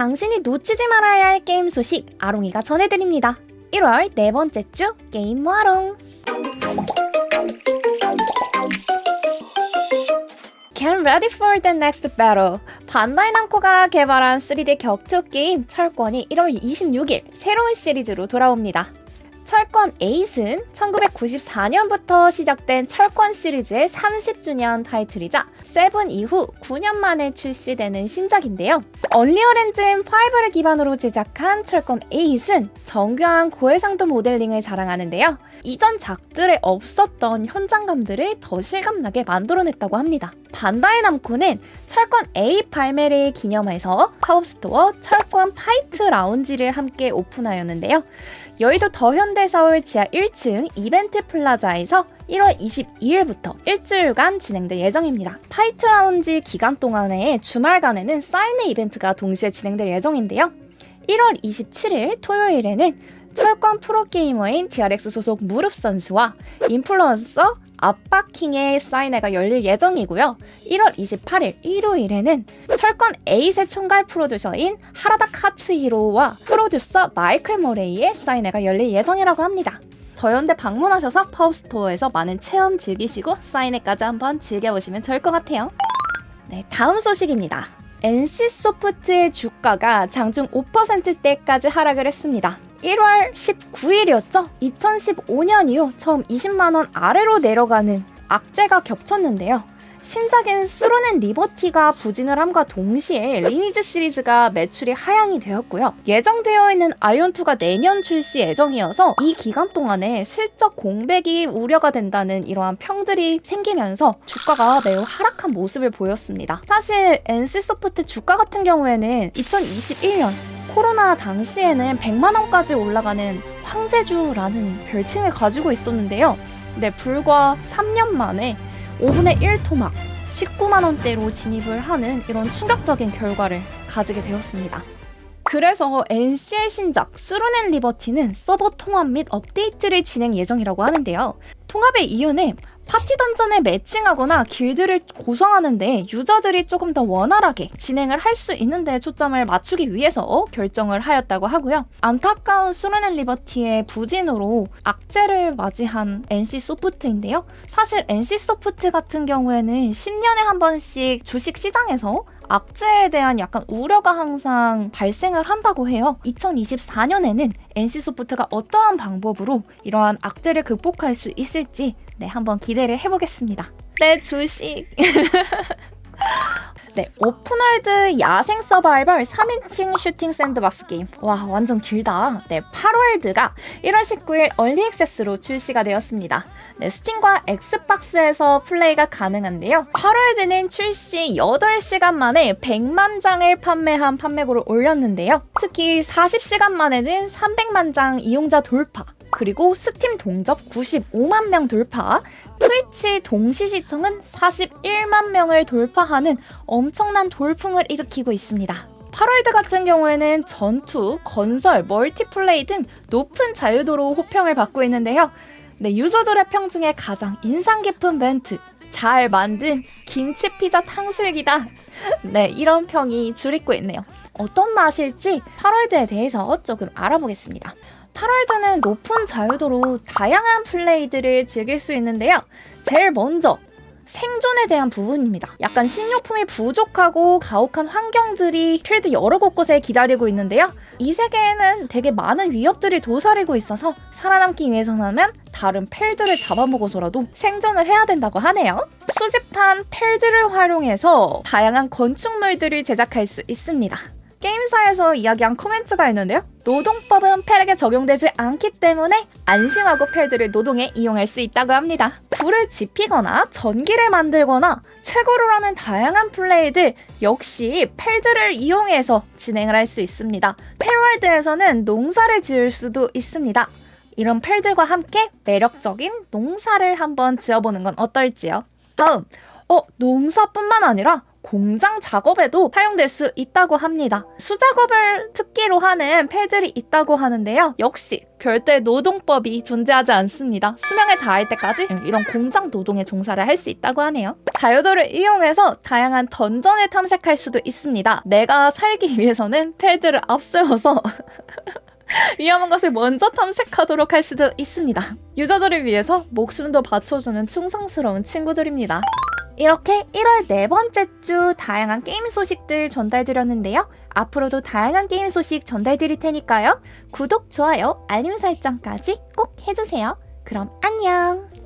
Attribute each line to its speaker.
Speaker 1: 당신이 놓치지 말아야 할 게임 소식 아롱이가 전해드립니다. 1월 네 번째 주 게임 모아롱. Get ready for the next battle. 반다이 남코가 개발한 3D 격투 게임 철권이 1월 26일 새로운 시리즈로 돌아옵니다. 철권 8은 1994년부터 시작된 철권 시리즈의 30주년 타이틀이자 세븐 이후 9년 만에 출시되는 신작인데요. 언리얼 엔진 5를 기반으로 제작한 철권 8은 정교한 고해상도 모델링을 자랑하는데요. 이전 작들에 없었던 현장감들을 더 실감나게 만들어냈다고 합니다. 반다이 남코는 철권 8 발매를 기념해서 팝업스토어 철권 파이트 라운지를 함께 오픈하였는데요. 여의도 더현대서울 지하 1층 이벤트 플라자에서 1월 22일부터 일주일간 진행될 예정입니다. 파이트 라운지 기간 동안에 주말간에는 사인회 이벤트가 동시에 진행될 예정인데요. 1월 27일 토요일에는 철권 프로게이머인 DRX 소속 무릎 선수와 인플루언서 아빠킹의 사인회가 열릴 예정이고요. 1월 28일 일요일에는 철권 에잇의 총괄 프로듀서인 하라다 카츠히로와 프로듀서 마이클 모레이의 사인회가 열릴 예정이라고 합니다. 더현대 방문하셔서 파워스토어에서 많은 체험 즐기시고 사인회까지 한번 즐겨보시면 좋을 것 같아요. 네, 다음 소식입니다. NC소프트의 주가가 장중 5%대까지 하락을 했습니다. 1월 19일이었죠? 2015년 이후 처음 20만원 아래로 내려가는 악재가 겹쳤는데요. 신작인 스로넨 리버티가 부진을 함과 동시에 리니지 시리즈가 매출이 하향이 되었고요. 예정되어 있는 아이온2가 내년 출시 예정이어서 이 기간 동안에 실적 공백이 우려가 된다는 이러한 평들이 생기면서 주가가 매우 하락한 모습을 보였습니다. 사실 NC소프트 주가 같은 경우에는 2021년 코로나 당시에는 100만 원까지 올라가는 황제주라는 별칭을 가지고 있었는데요. 네, 불과 3년 만에 5분의 1 토막 19만 원대로 진입을 하는 이런 충격적인 결과를 가지게 되었습니다. 그래서 NC의 신작 스루넨 리버티는 서버 통합 및 업데이트를 진행 예정이라고 하는데요. 통합의 이유는 파티 던전을 매칭하거나 길드를 고정하는데 유저들이 조금 더 원활하게 진행을 할 수 있는 데 초점을 맞추기 위해서 결정을 하였다고 하고요. 안타까운 수르넨 리버티의 부진으로 악재를 맞이한 NC 소프트인데요. 사실 NC 소프트 같은 경우에는 10년에 한 번씩 주식 시장에서 악재에 대한 약간 우려가 항상 발생을 한다고 해요. 2024년에는 NC소프트가 어떠한 방법으로 이러한 악재를 극복할 수 있을지 네, 한번 기대를 해보겠습니다. 네, 주식. 네, 오픈월드 야생 서바이벌 3인칭 슈팅 샌드박스 게임. 와, 완전 길다. 네, 8월드가 1월 19일 얼리 액세스로 출시가 되었습니다. 네, 스팀과 엑스박스에서 플레이가 가능한데요. 8월드는 출시 8시간 만에 100만 장을 판매한 판매고를 올렸는데요. 특히 40시간 만에는 300만 장 이용자 돌파. 그리고 스팀 동접 95만 명 돌파, 트위치 동시 시청은 41만 명을 돌파하는 엄청난 돌풍을 일으키고 있습니다. 8월드 같은 경우에는 전투, 건설, 멀티플레이 등 높은 자유도로 호평을 받고 있는데요. 네, 유저들의 평 중에 가장 인상 깊은 멘트, 잘 만든 김치 피자 탕수육이다. 네, 이런 평이 줄이고 있네요. 어떤 맛일지 8월드에 대해서 조금 알아보겠습니다. 8월드는 높은 자유도로 다양한 플레이들을 즐길 수 있는데요. 제일 먼저 생존에 대한 부분입니다. 약간 식료품이 부족하고 가혹한 환경들이 필드 여러 곳곳에 기다리고 있는데요. 이 세계에는 되게 많은 위협들이 도사리고 있어서 살아남기 위해서는 다른 펠들을 잡아먹어서라도 생존을 해야 된다고 하네요. 수집한 펠들을 활용해서 다양한 건축물들을 제작할 수 있습니다. 게임사에서 이야기한 코멘트가 있는데요. 노동법은 펠에게 적용되지 않기 때문에 안심하고 펠들을 노동에 이용할 수 있다고 합니다. 불을 지피거나 전기를 만들거나 채굴을 하는 다양한 플레이들 역시 펠들을 이용해서 진행을 할 수 있습니다. 펠월드에서는 농사를 지을 수도 있습니다. 이런 펠들과 함께 매력적인 농사를 한번 지어보는 건 어떨지요? 다음, 어, 농사뿐만 아니라 공장 작업에도 사용될 수 있다고 합니다. 수작업을 특기로 하는 펠들이 있다고 하는데요. 역시 별도의 노동법이 존재하지 않습니다. 수명을 다할 때까지 이런 공장 노동에 종사를 할 수 있다고 하네요. 자유도를 이용해서 다양한 던전을 탐색할 수도 있습니다. 내가 살기 위해서는 펠들을 앞세워서 위험한 것을 먼저 탐색하도록 할 수도 있습니다. 유저들을 위해서 목숨도 바쳐주는 충성스러운 친구들입니다. 이렇게 1월 네 번째 주 다양한 게임 소식들 전달드렸는데요. 앞으로도 다양한 게임 소식 전달드릴 테니까요. 구독, 좋아요, 알림 설정까지 꼭 해주세요. 그럼 안녕!